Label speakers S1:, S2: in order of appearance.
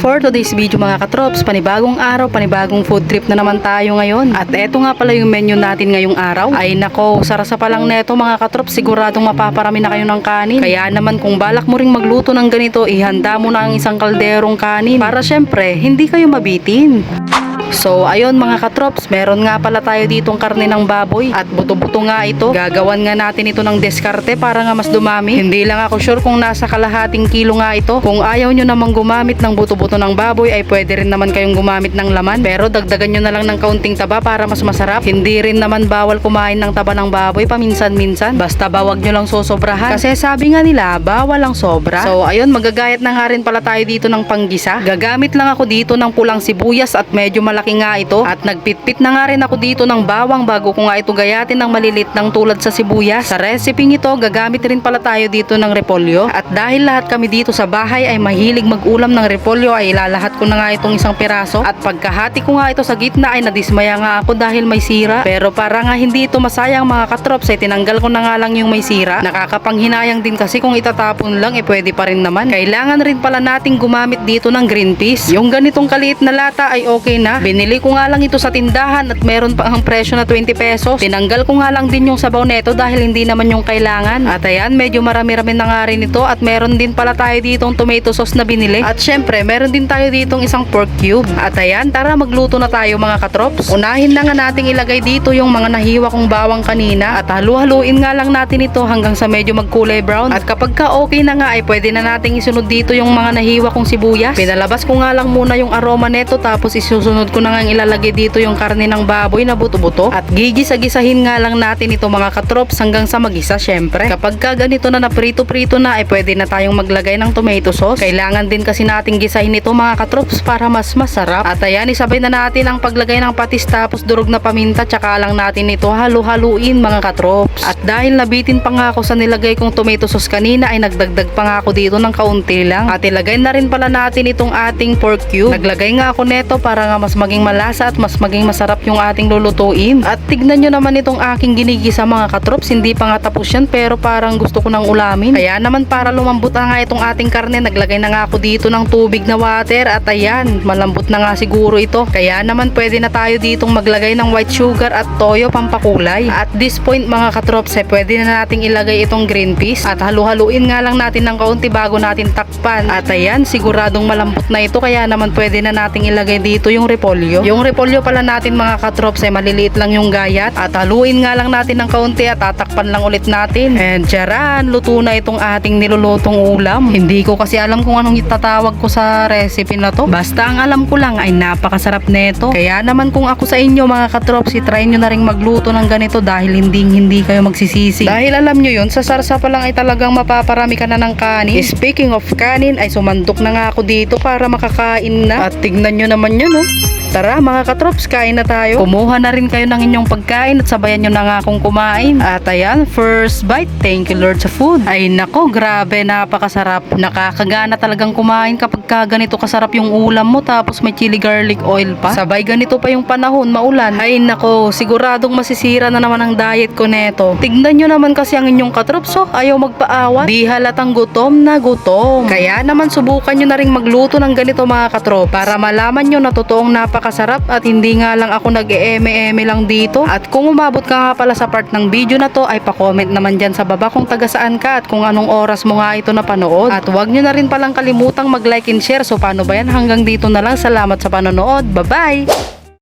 S1: For today's video mga katrops, panibagong araw, panibagong food trip na naman tayo ngayon. At eto nga pala yung menu natin ngayong araw. Ay nako, sarasa pa lang neto mga katrops, siguradong mapaparami na kayo ng kanin. Kaya naman kung balak mo ring magluto ng ganito, ihanda mo na ang isang kalderong kanin. Para syempre, hindi kayo mabitin. So ayun mga katrops, meron nga pala tayo ditong karne ng baboy at buto-buto nga ito. Gagawan nga natin ito ng diskarte para nga mas dumami. Hindi lang ako sure kung nasa kalahating kilo nga ito. Kung ayaw nyo namang gumamit ng buto-buto ng baboy ay pwede rin naman kayong gumamit ng laman. Pero dagdagan nyo na lang ng kaunting taba para mas masarap. Hindi rin naman bawal kumain ng taba ng baboy paminsan-minsan. Basta bawag nyo lang sosobrahan. Kasi sabi nga nila, bawal lang sobra. So ayun, magagayat na nga rin pala tayo dito ng panggisa. Gagamit lang ako dito ng pulang sibuyas at medyo malaki nga ito. At nagpitpit na nga rin ako dito ng bawang bago ko nga ito gayatin ng malilit ng tulad sa sibuyas. Sa recipe ito, gagamit rin pala tayo dito ng repolyo. At dahil lahat kami dito sa bahay ay mahilig mag-ulam ng repolyo ay ilalahat ko na nga itong isang piraso. At pagkahati ko nga ito sa gitna ay nadismaya nga ako dahil may sira. Pero para nga hindi ito masayang mga katrops ay tinanggal ko na nga lang yung may sira. Nakakapanghinayang din kasi kung itatapon lang eh pwede pa rin naman. Kailangan rin pala nating gumamit dito ng green peas. Yung ganitong kaliit na lata ay okay na. Binili ko nga lang ito sa tindahan at meron pa ang presyo na 20 pesos. Tinanggal ko nga lang din yung sabaw neto dahil hindi naman yung kailangan. At ayan, medyo marami-rami na nga rin ito at meron din pala tayo ditong tomato sauce na binili. At syempre, meron din tayo ditong isang pork cube. At ayan, tara magluto na tayo mga katrops. Unahin na nga nating ilagay dito yung mga nahiwa kong bawang kanina at halu-haluin nga lang natin ito hanggang sa medyo magkulay brown. At kapag ka okay na nga ay pwede na nating isunod dito yung mga nahiwa kong sibuyas. Pinalabas ko nga lang muna yung aroma neto tapos isusunod ko na nga ilalagay dito yung karne ng baboy na buto-buto at gigisa-gisahin nga lang natin ito mga katrops hanggang sa magisa syempre. Kapag ka ganito na naprito-prito na ay pwede na tayong maglagay ng tomato sauce. Kailangan din kasi nating gisahin ito mga katrops para mas masarap. At ayan, isabay na natin ang paglagay ng patis tapos durog na paminta tsaka lang natin ito halu-haluin mga katrops. At dahil nabitin pa nga ako sa nilagay kong tomato sauce kanina ay nagdagdag pa nga ako dito ng kaunti lang. At ilagay na rin pala natin itong ating pork cube. Naglagay nga ako neto para nga mas maging malasa at mas maging masarap yung ating lulutuin. At tignan nyo naman itong aking ginigisa mga katrops. Hindi pa nga tapos yan pero parang gusto ko nang ulamin. Kaya naman para lumambot na nga itong ating karne, naglagay na nga ako dito ng tubig na water. At ayan, malambot na nga siguro ito. Kaya naman pwede na tayo ditong maglagay ng white sugar at toyo pampakulay. At this point mga katrops, eh, pwede na nating ilagay itong green peas. At halu-haluin nga lang natin ng kaunti bago natin takpan. At ayan, siguradong malambot na ito. Kaya naman pwede na nating ilagay dito yung repolyo. Yung repolyo pala natin mga katrops, eh, maliliit lang yung gayat. At haluin nga lang natin ng kaunti at tatakpan lang ulit natin. And tsaran, luto na itong ating nilulutong ulam. Hindi ko kasi alam kung anong itatawag ko sa recipe na to. Basta ang alam ko lang ay napakasarap neto. Kaya naman kung ako sa inyo mga katrops, try nyo na rin magluto ng ganito dahil hindi hindi kayo magsisisi. Dahil alam nyo yun, sa sarsa pa lang ay talagang mapaparami ka na ng kanin. Speaking of kanin, ay sumandok na nga ako dito para makakain na. At tignan nyo naman yun, oh. Tara mga katrops, kain na tayo. Kumuha na rin kayo ng inyong pagkain at sabayan nyo na nga akong kumain. At ayan, first bite, thank you Lord sa food. Ay nako, grabe, napakasarap. Nakakagana talagang kumain kapag ka ganito kasarap yung ulam mo tapos may chili garlic oil pa. Sabay ganito pa yung panahon, maulan. Ay nako, siguradong masisira na naman ang diet ko neto. Tignan nyo naman kasi ang inyong katrops, oh, ayaw magpaawat. Di halatang gutom na gutom. Kaya naman subukan nyo na rin magluto ng ganito mga katrop para malaman nyo na totoong napakasarap at hindi nga lang ako nag-eme-eme lang dito. At kung umabot ka nga pala sa part ng video na to ay pa-comment naman dyan sa baba kung taga saan ka at kung anong oras mo nga ito napanood. At huwag nyo na rin palang kalimutang mag-like and share. So paano ba yan? Hanggang dito na lang. Salamat sa panonood. Bye-bye!